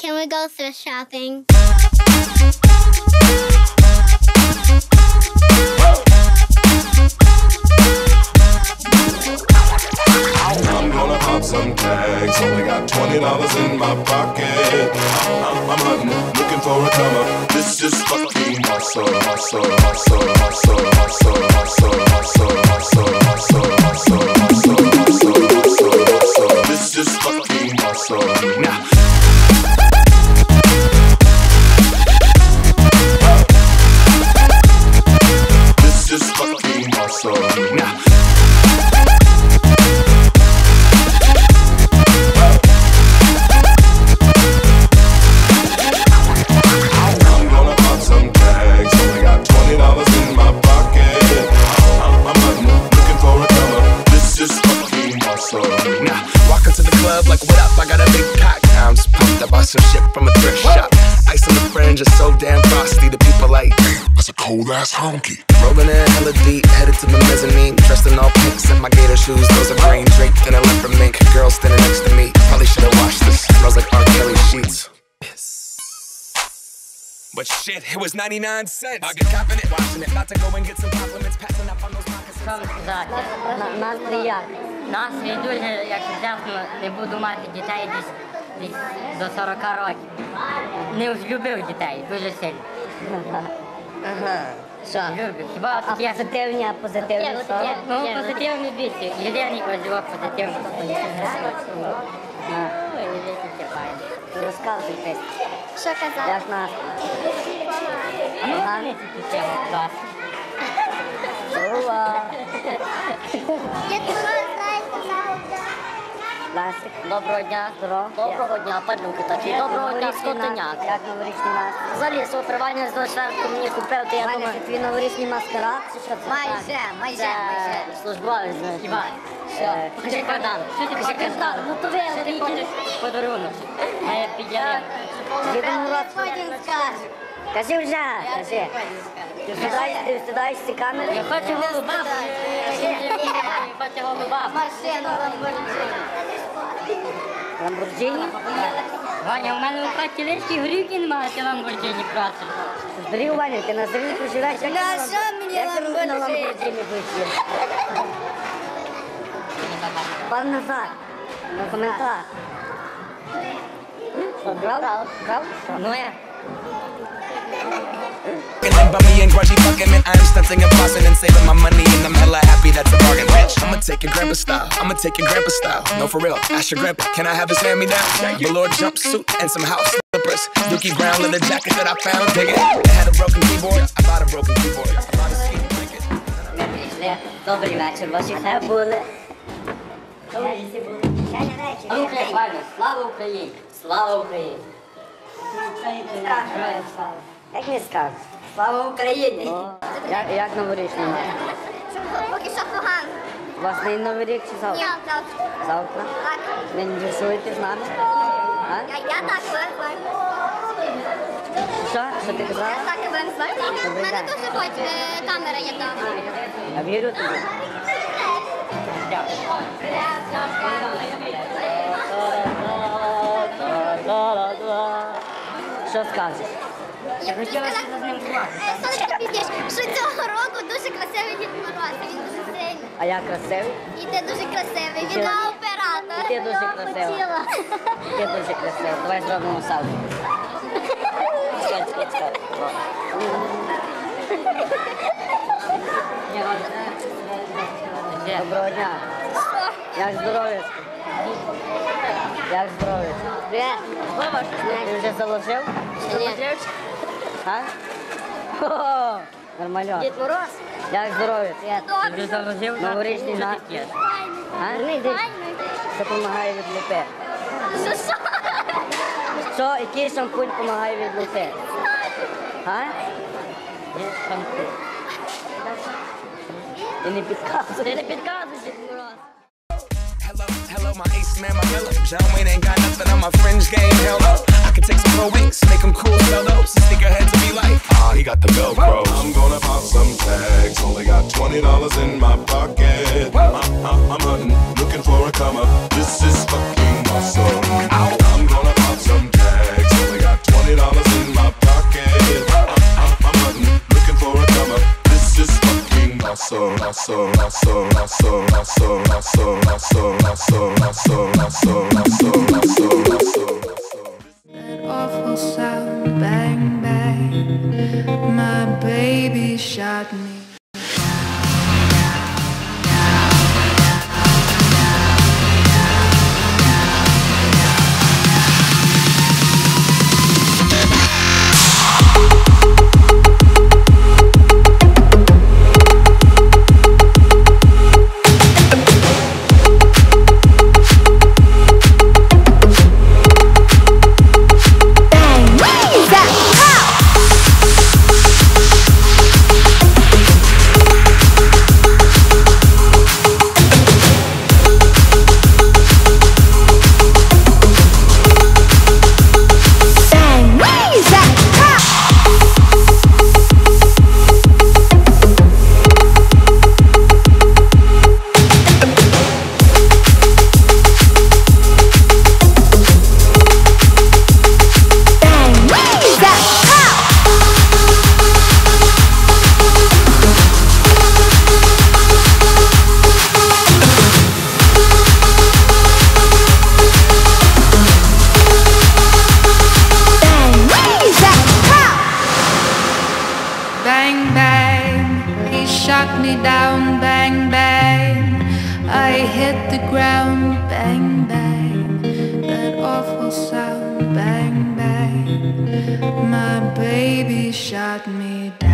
Can we go thrift shopping? Whoa. Ice on the fringe is so damn frosty. The people like, That's a cold ass honky. rolling in hella deep, headed to the mezzanine. Dressed in all pinks and my gator shoes. Those are green draped in a leopard mink. Girl standing next to me. Probably should've washed this. Smells like R. Kelly sheets. But shit, it was 99 cents. I get confident watching it. About to go and get some compliments. Passing up on those moccasins. Що вам сказати? На- Настрій як? Настрій дуже, якщо чесно, не буду мати дітей десь, Десь до 40 років. Не злюбив дітей дуже сильно. Ага. Що? Хіба А от є позитивні, а позитивні є, Ну, позитивний бійці. Єдиний його позитивний. Розказуй ти. Що казати? Як настрій? Ну, Ага. не тільки Ласик. Доброго дня. Здорово. Доброго дня, падлюки такі. Доброго дня, скотиняк. Як новорічний настрій? Взагалі, свого привання з дошерку мені купив, то я Ваня, думаю... твій новорічний маскарад? Чи що це? Майже, майже, майже. Службовець, знаєш. Е, Покажи кардан. Покажи кардан. Ну то ви, ти хочеш подарунок. А я підняв. Дідом потім. Кажи вже, кажи. Ти встидаєш, ти ці камери? Я хочу голуба. протягом вас. Машина Ламборджині. Ламборджині? Ваня, у мене у хаті лишки грівки немає, ти Ламборджині працю. Здрів, Ваня, ти на зрівку живеш. Ну, а що мені Ламборджині? Пан Назар, на коментар. Брав? Брав? Ну, я. And then bummy and grungy fucking man, I'm stunting and flossing and saving my money and I'm hella happy that's a bargain, bitch. I'ma take your grandpa style, I'ma take your grandpa style. No, for real, ask your grandpa, can I have his hand me down? Velour jumpsuit and some house slippers. Dookie brown leather jacket that I found, dig it. It had a broken keyboard, I bought a broken keyboard. I bought a ski blanket. Ми прийшли. Добрий вечір, ваші все були. Слава Україні! Слава Україні! Як не скажеш? Слава Україні! Як, як новорічний? Поки що погано. У вас не новий рік чи завтра? Ні, завтра? Завтра? Так. Ви не рисуєте з нами? А? Я, я так визваю. Що? Що ти казала? Я так визваю. У мене дуже хоч е, камера є там. Я вірю тобі. Що скажеш? Я хотів сказати, Сонечко, пізніше, що цього року дуже красивий Дід Мороз. Він дуже сильний. А я красивий? І ти дуже красивий. Він Ти- оператор. і ти дуже красива. Ти дуже красивий. Давай зробимо селфі. Чекай, чекай, чекай. Доброго дня. Як здоров'я? Як здоров'я? Ти вже заложив? Ні. А? Хо-хо. Нормально. Дід Мороз? Як здоров'я? Ти вже заложив? Новорічний на... А? Допомагає від лупи? Що, що? Що, який шампунь допомагає від лупи? А? Є шампунь. І не підказуй. Ти не підказуй, Дід Мороз. My ace man, my mellow. John Wayne ain't got nothing on my fringe game, hell. I can take some pro wings, make them cool, those. Sneakerheads will be like, ah, he got the Velcro. I'm gonna pop some tags. Only got twenty dollars in my pocket. Awful sound, bang, bang. My baby shot me. hit the ground, bang, bang. That awful sound, bang, bang. My baby shot me down.